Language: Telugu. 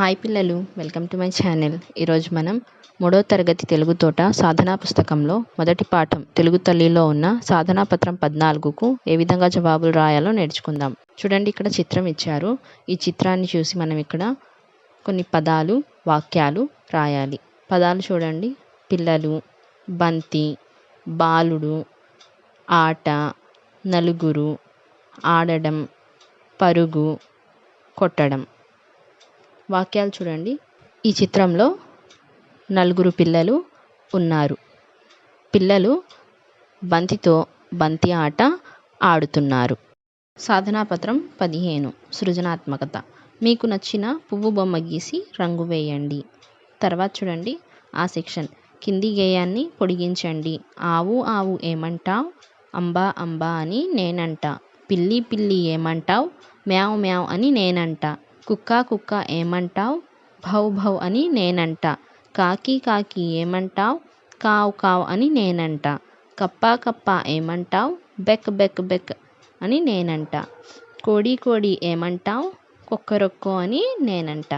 హాయ్ పిల్లలు వెల్కమ్ టు మై ఛానల్. ఈరోజు మనం మూడో తరగతి తెలుగు తోట సాధనా పుస్తకంలో మొదటి పాఠం తెలుగు తల్లిలో ఉన్న సాధనా పత్రం పద్నాలుగుకు ఏ విధంగా జవాబులు రాయాలో నేర్చుకుందాం. చూడండి ఇక్కడ చిత్రం ఇచ్చారు. ఈ చిత్రాన్ని చూసి మనం ఇక్కడ కొన్ని పదాలు వాక్యాలు రాయాలి. పదాలు చూడండి. పిల్లలు బంతి బాలుడు ఆట నలుగురు ఆడడం పరుగు కొట్టడం. వాక్యాలు చూడండి. ఈ చిత్రంలో నలుగురు పిల్లలు ఉన్నారు. పిల్లలు బంతితో బంతి ఆట ఆడుతున్నారు. సాధనా పత్రం పదిహేను సృజనాత్మకత. మీకు నచ్చిన పువ్వు బొమ్మ గీసి రంగు వేయండి. తర్వాత చూడండి ఆ సెక్షన్. కింది గేయాన్ని పొడిగించండి. ఆవు ఆవు ఏమంటావ్? అంబా అంబా అని నేనంట. పిల్లి పిల్లి ఏమంటావ్? మ్యావ్ మ్యావ్ అని నేనంట. కుక్క కుక్క ఏమంటావ్? భౌ భౌ అని నేనంట. కాకి కాకి ఏమంటావ్? కావ్ కావ్ అని నేనంట. కప్ప కప్ప ఏమంటావ్? బెక్ బెక్ బెక్ అని నేనంట. కోడి కోడి ఏమంటావ్? కొక్కరొక్కో అని నేనంట.